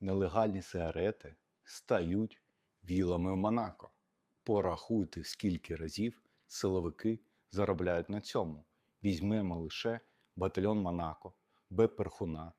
нелегальні сигарети стають вілами в Монако. Порахуйте, скільки разів силовики заробляють на цьому. Візьмемо лише батальйон Монако, Б. Перхуна,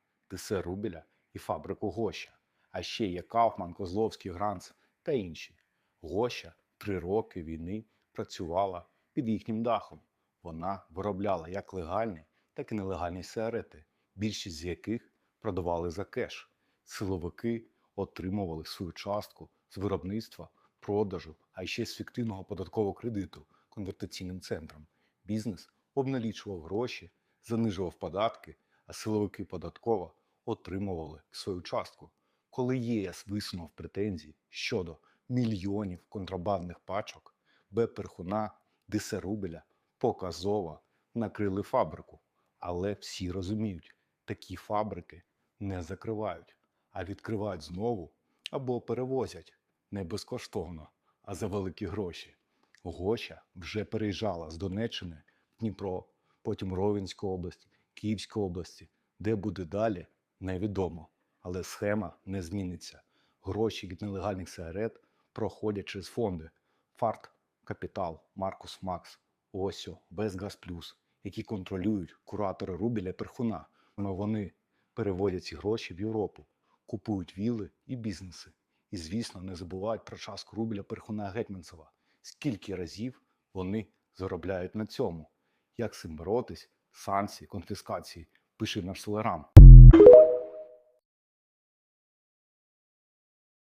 Рубіля і фабрику Гоща. А ще є Кауфман, Козловський, Гранц та інші. Гоща три роки війни працювала під їхнім дахом. Вона виробляла як легальні, так і нелегальні сигарети, більшість з яких продавали за кеш. Силовики отримували свою частку з виробництва, продажу, а ще з фіктивного податкового кредиту конвертаційним центром. Бізнес обналічував гроші, занижував податки, а силовики податково отримували свою частку. Коли ЄС висунув претензії щодо мільйонів контрабандних пачок, Б. Перхуна, Дисе Рубеля накрили фабрику. Але всі розуміють, такі фабрики не закривають, а відкривають знову або перевозять не безкоштовно, а за великі гроші. Гоща вже переїжджала з Донеччини в Дніпро, потім Ровенську область, Київську області. Де буде далі, невідомо. Але схема не зміниться. Гроші від нелегальних сигарет проходять через фонди Фарт, Капітал, Маркус Макс, Осьо, Безгаз Плюс, які контролюють куратори Рубіля Перхуна. Але вони переводять ці гроші в Європу, купують віли і бізнеси. І, звісно, не забувають про час рубля Перхуна Гетьманцева. Скільки разів вони заробляють на цьому? Як з цим боротись? Санкції, конфіскації. Пиши наш телеграм.